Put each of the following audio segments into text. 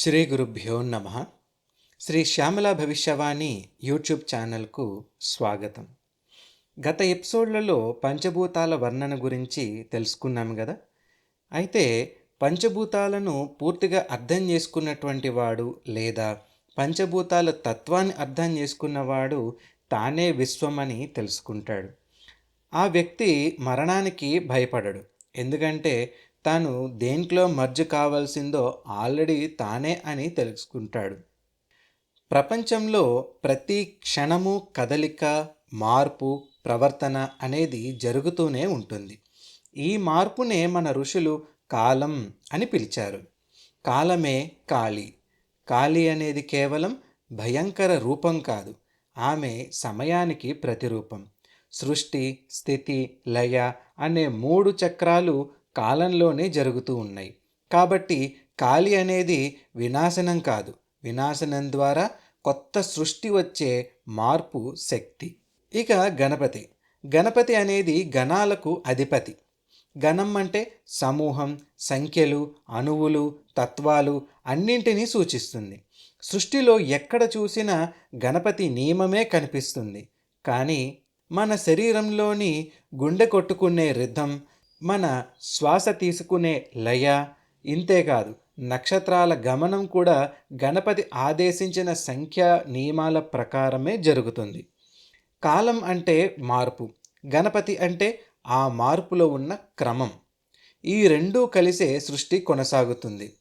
శ్రీ గురుభ్యో నమ. శ్రీ శ్యామల భవిష్యవాణి యూట్యూబ్ ఛానల్కు స్వాగతం. గత ఎపిసోడ్లలో పంచభూతాల వర్ణన గురించి తెలుసుకున్నాం కదా అయితే పంచభూతాలను పూర్తిగా అర్థం చేసుకున్నటువంటి వాడు లేదా పంచభూతాల తత్వాన్ని అర్థం చేసుకున్నవాడు తానే విశ్వమని తెలుసుకుంటాడు. ఆ వ్యక్తి మరణానికి భయపడడు. ఎందుకంటే తాను దేంట్లో మర్జ్ కావాల్సిందో ఆల్రెడీ తానే అని తెలుసుకుంటాడు. ప్రపంచంలో ప్రతి క్షణము కదలిక మార్పు ప్రవర్తన అనేది జరుగుతూనే ఉంటుంది. ఈ మార్పునే మన ఋషులు కాలం అని పిలిచారు. కాలమే కాళి. కాళి అనేది కేవలం భయంకర రూపం కాదు. ఆమె సమయానికి ప్రతిరూపం. సృష్టి స్థితి లయ అనే మూడు చక్రాలు కాలంలోనే జరుగుతూ ఉన్నాయి. కాబట్టి కాలి అనేది వినాశనం కాదు. వినాశనం ద్వారా కొత్త సృష్టి వచ్చే మార్పు శక్తి. ఇక గణపతి. గణపతి అనేది గణాలకు అధిపతి. గణం అంటే సమూహం సంఖ్యలు అణువులు తత్వాలు అన్నింటినీ సూచిస్తుంది. సృష్టిలో ఎక్కడ చూసినా గణపతి నియమమే కనిపిస్తుంది. కానీ మన శరీరంలోని గుండె కొట్టుకునే రిథం మన శ్వాస తీసుకునే లయ ఇంతేకాదు నక్షత్రాల గమనం కూడా గణపతి ఆదేశించిన సంఖ్యా నియమాల ప్రకారమే జరుగుతుంది. కాలం అంటే మార్పు గణపతి అంటే ఆ మార్పులో ఉన్న క్రమం. ఈ రెండూ కలిసే సృష్టి కొనసాగుతుంది.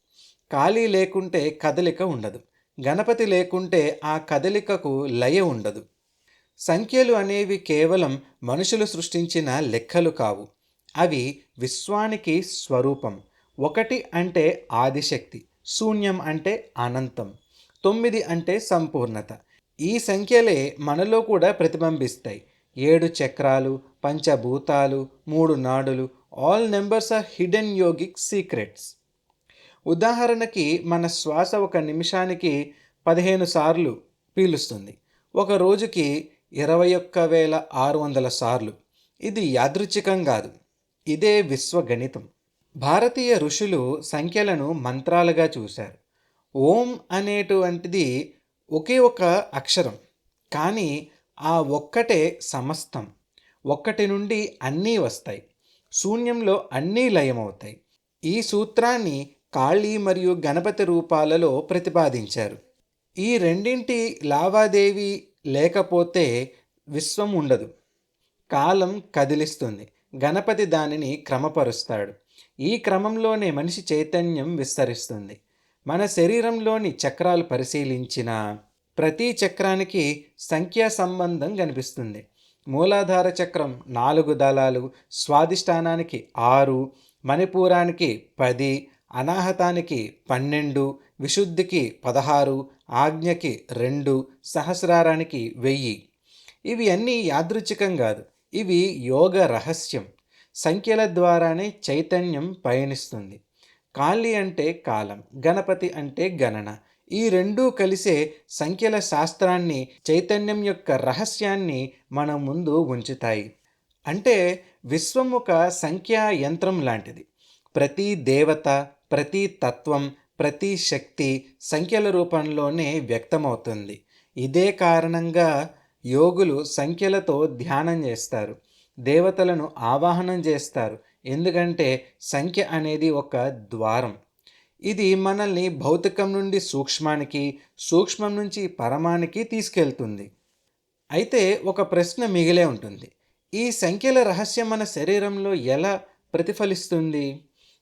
ఖాళీ లేకుంటే కదలిక ఉండదు గణపతి లేకుంటే ఆ కదలికకు లయ ఉండదు. సంఖ్యలు అనేవి కేవలం మనుషులు సృష్టించిన లెక్కలు కావు. అవి విశ్వానికి స్వరూపం. ఒకటి అంటే ఆదిశక్తి శూన్యం అంటే అనంతం తొమ్మిది అంటే సంపూర్ణత. ఈ సంఖ్యలే మనలో కూడా ప్రతిబింబిస్తాయి. ఏడు చక్రాలు పంచభూతాలు మూడు నాడులు all numbers are hidden yogic secrets. ఉదాహరణకి మన శ్వాస ఒక నిమిషానికి పదిహేను సార్లు పీలుస్తుంది. ఒక రోజుకి ఇరవై ఒక్క వేల ఆరు వందల సార్లు. ఇది యాదృచ్ఛికం కాదు. ఇదే విశ్వగణితం. భారతీయ ఋషులు సంఖ్యలను మంత్రాలుగా చూశారు. ఓం అనేటువంటిది ఒకే ఒక అక్షరం కానీ ఆ ఒక్కటే సమస్తం. ఒక్కటి నుండి అన్నీ వస్తాయి. శూన్యంలో అన్నీ లయమవుతాయి. ఈ సూత్రాన్ని కాళీ మరియు గణపతి రూపాలలో ప్రతిపాదించారు. ఈ రెండింటి లావాదేవీ లేకపోతే విశ్వం ఉండదు కాలం కదిలిస్తుంది. గణపతి దానిని క్రమపరుస్తాడు. ఈ క్రమంలోనే మనిషి చైతన్యం విస్తరిస్తుంది. మన శరీరంలోని చక్రాలు పరిశీలించిన ప్రతి చక్రానికి సంఖ్యా సంబంధం కనిపిస్తుంది. మూలాధార చక్రం నాలుగు దళాలు స్వాదిష్టానానికి ఆరు మణిపూరానికి పది అనాహతానికి పన్నెండు విశుద్ధికి పదహారు ఆజ్ఞకి రెండు సహస్రారానికి వెయ్యి. ఇవి అన్నీ యాదృచ్ఛికం కాదు. ఇవి యోగ రహస్యం. సంఖ్యల ద్వారానే చైతన్యం పయనిస్తుంది. కాళి అంటే కాలం గణపతి అంటే గణన. ఈ రెండూ కలిసే సంఖ్యల శాస్త్రాన్ని చైతన్యం యొక్క రహస్యాన్ని మన ముందు ఉంచుతాయి. అంటే విశ్వం ఒక సంఖ్యా యంత్రం లాంటిది. ప్రతి దేవత ప్రతి తత్వం ప్రతి శక్తి సంఖ్యల రూపంలోనే వ్యక్తమవుతుంది. ఇదే కారణంగా యోగులు సంఖ్యలతో ధ్యానం చేస్తారు. దేవతలను ఆవాహనం చేస్తారు. ఎందుకంటే సంఖ్య అనేది ఒక ద్వారం. ఇది మనల్ని భౌతికం నుండి సూక్ష్మానికి సూక్ష్మం నుంచి పరమానికి తీసుకెళ్తుంది. అయితే ఒక ప్రశ్న మిగిలే ఉంటుంది. ఈ సంఖ్యల రహస్యం మన శరీరంలో ఎలా ప్రతిఫలిస్తుంది?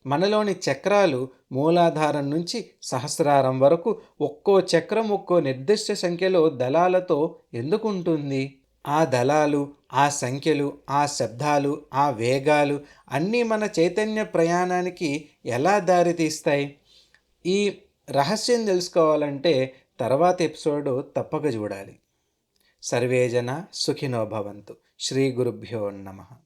మనలోని చక్రాలు మూలాధారం నుంచి సహస్రారం వరకు ఒక్కో చక్రం ఒక్కో నిర్దిష్ట సంఖ్యలో దళాలతో ఎందుకు ఉంటుంది ఆ దళాలు ఆ సంఖ్యలు ఆ శబ్దాలు ఆ వేగాలు అన్నీ మన చైతన్య ప్రయాణానికి ఎలా దారితీస్తాయి ఈ రహస్యం తెలుసుకోవాలంటే తర్వాత ఎపిసోడ్ తప్పక చూడాలి. సర్వేజన సుఖినో భవంతు. శ్రీ గురుభ్యో నమః.